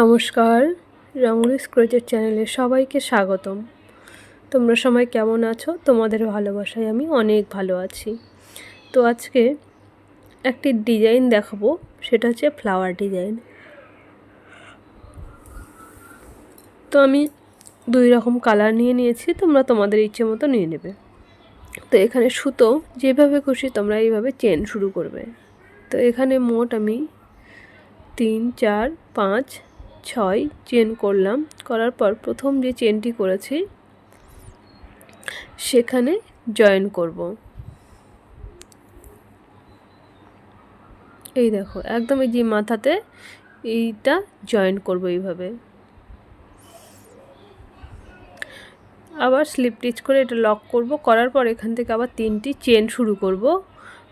নমস্কার, রঙ্গলি স্ক্রোচের চ্যানেলে সবাইকে স্বাগতম। তোমরা সবাই কেমন আছো? তোমাদের ভালোবাসায় আমি অনেক ভালো আছি। তো আজকে একটি ডিজাইন দেখাবো, সেটা হচ্ছে ফ্লাওয়ার ডিজাইন। তো আমি দুই রকম কালার নিয়ে নিয়েছি, তোমরা তোমাদের ইচ্ছে মতো নিয়ে নেবে। তো এখানে সুতো, যেভাবে খুশি তোমরা এইভাবে চেন শুরু করবে। তো এখানে মোট আমি তিন, চার, পাঁচ ছয় চেন করলাম। করার পর প্রথম যে চেনটি করেছি, সেখানে জয়েন করব। এই দেখো, একদম এই যে মাথাতে এইটা জয়েন করব এইভাবে। আবার স্লিপ টিচ করে এটা লক করব। করার পর এখান থেকে আবার তিনটি চেন শুরু করব।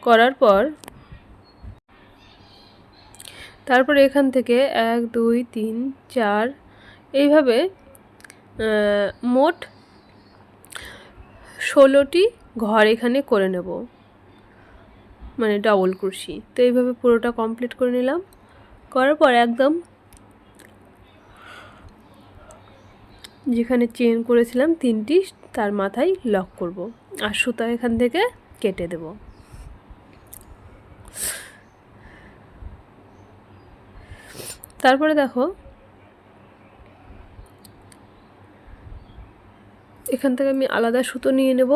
করার পর তারপর এখান থেকে এক, দুই, তিন, চার, এইভাবে মোট ষোলোটি ঘর এখানে করে নেব। মানে ডাবল কুর্সি। তো এইভাবে পুরোটা কমপ্লিট করে নিলাম। করার পর একদম যেখানে চেন করেছিলাম তিনটি, তার মাথায় লক করব। আর সুতা এখান থেকে কেটে দেবো। তারপরে দেখো, এখান থেকে আমি আলাদা সুতো নিয়ে নেব।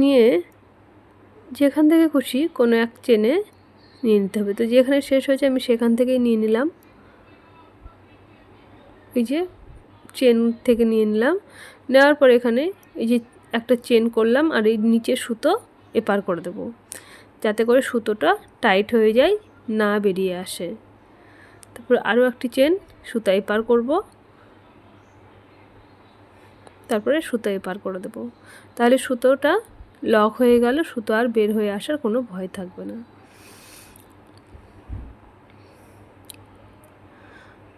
নিয়ে যেখান থেকে খুশি কোনো এক চেনে নিয়ে নিতে হবে। তো যেখানে শেষ হয়েছে আমি সেখান থেকেই নিয়ে নিলাম। এই যে চেন থেকে নিয়ে নিলাম। নেওয়ার পর এখানে এই যে একটা চেন করলাম আর এই নিচে সুতো এপার করে দেবো। যাতে করে সুতোটা টাইট হয়ে যায়, না বেরিয়ে আসে। তারপর আরও একটি চেন সুতা এপার করব। তারপরে সুতো এপার করে দেব। তাহলে সুতোটা লক হয়ে গেল, সুতো আর বের হয়ে আসার কোনো ভয় থাকবে না।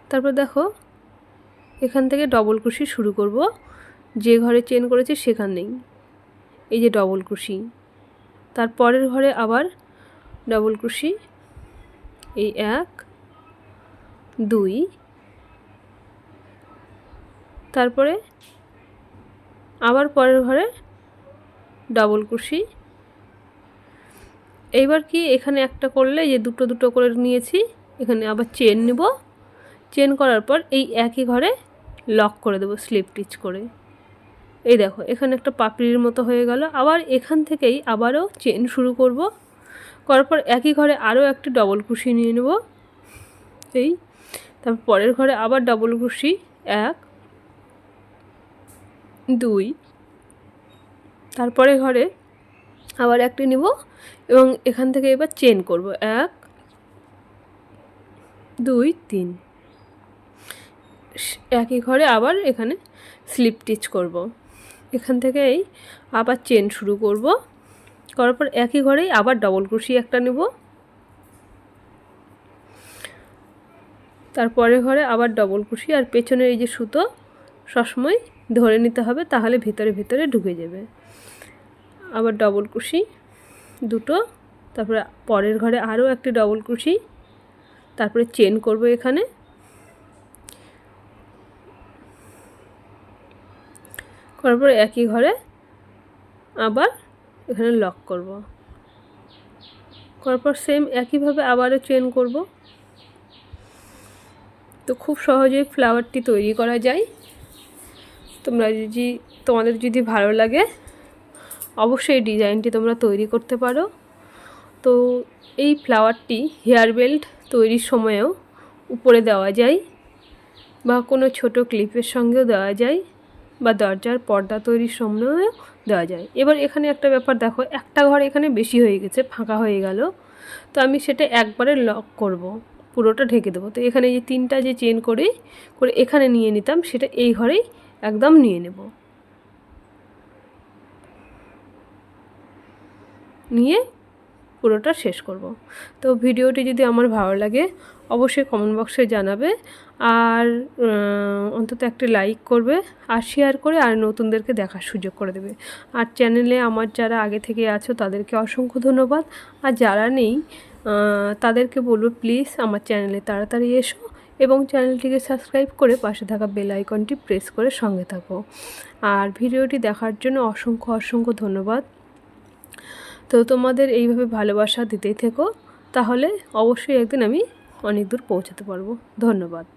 তারপর দেখো এখান থেকে ডবল কুশি শুরু করব। যে ঘরে চেন করেছি সেখানেই এই যে ডবল কুশি তার পরের ঘরে আবার ডবল কুশি এই এক, দুই। তারপরে আবার পরের ঘরে ডবল কুশি এইবার কি এখানে একটা করলে যে দুটো দুটো করে নিয়েছি, এখানে আবার চেন নেব। চেন করার পর এই একই ঘরে লক করে দেবো স্লিপ টিচ করে। এই দেখো, এখানে একটা পাপড়ির মতো হয়ে গেল। আবার এখান থেকেই আবারও চেন শুরু করব। করার পর একই ঘরে আরও একটি ডবল কুশি নিয়ে নেব। এই, তারপর পরের ঘরে আবার ডবল কুশি এক, দুই তারপরে ঘরে আবার একটি নিব এবং এখান থেকে এবার চেন করব, এক, দুই, তিন। একই ঘরে আবার এখানে স্লিপ টিচ করব। এখান থেকেই আবার চেন শুরু করব। করার পর একই ঘরেই আবার ডবল ক্রুশি একটা নেব। তারপরে ঘরে আবার ডবল ক্রুশি আর পেছনের এই যে সুতো সবসময় ধরে নিতে হবে, তাহলে ভিতরে ভিতরে ঢুকে যাবে। আবার ডবল ক্রুশি দুটো, তারপরে পরের ঘরে আরও একটি ডবল ক্রুশি তারপরে চেন করব এখানে। করার পর একই ঘরে আবার এখানে লক করব। করার পর সেম একইভাবে আবারও চেন করব। তো খুব সহজেই ফ্লাওয়ারটি তৈরি করা যায়। তোমরা যদি, তোমাদের যদি ভালো লাগে, অবশ্যই ডিজাইনটি তোমরা তৈরি করতে পারো। তো এই ফ্লাওয়ারটি হেয়ার বেল্ট তৈরির সময়েও উপরে দেওয়া যায় বা কোনো ছোট ক্লিপের সঙ্গেও দেওয়া যায়। বা দরজার পর্দা তৈরির সময়ও দেওয়া যায়। এবার এখানে একটা ব্যাপার দেখো, একটা ঘর এখানে বেশি হয়ে গেছে, ফাঁকা হয়ে গেল। তো আমি সেটা একবারে লক করব, পুরোটা ঢেকে দেবো। তো এখানে যে তিনটা যে চেন করে করে এখানে নিয়ে নিতাম, সেটা এই ঘরেই একদম নিয়ে নেব। নিয়ে পুরোটা শেষ করব। তো ভিডিওটি যদি আমার ভালো লাগে, অবশ্যই কমেন্ট বক্সে জানাবে। আর অন্তত একটি লাইক করবে আর শেয়ার করে আর নতুনদেরকে দেখার সুযোগ করে দেবে। আর চ্যানেলে আমার যারা আগে থেকে আছো, তাদেরকে অসংখ্য ধন্যবাদ। আর যারা নেই তাদেরকে বলব প্লিজ আমার চ্যানেলে তাড়াতাড়ি এসো এবং চ্যানেলটিকে সাবস্ক্রাইব করে পাশে থাকা বেল আইকনটি প্রেস করে সঙ্গে থাকো। আর ভিডিওটি দেখার জন্য অসংখ্য অসংখ্য ধন্যবাদ। তো তোমাদের এইভাবে ভালোবাসা দিতেই থেকো, তাহলে অবশ্যই একদিন আমি অনেক দূর পৌঁছাতে পারব। ধন্যবাদ।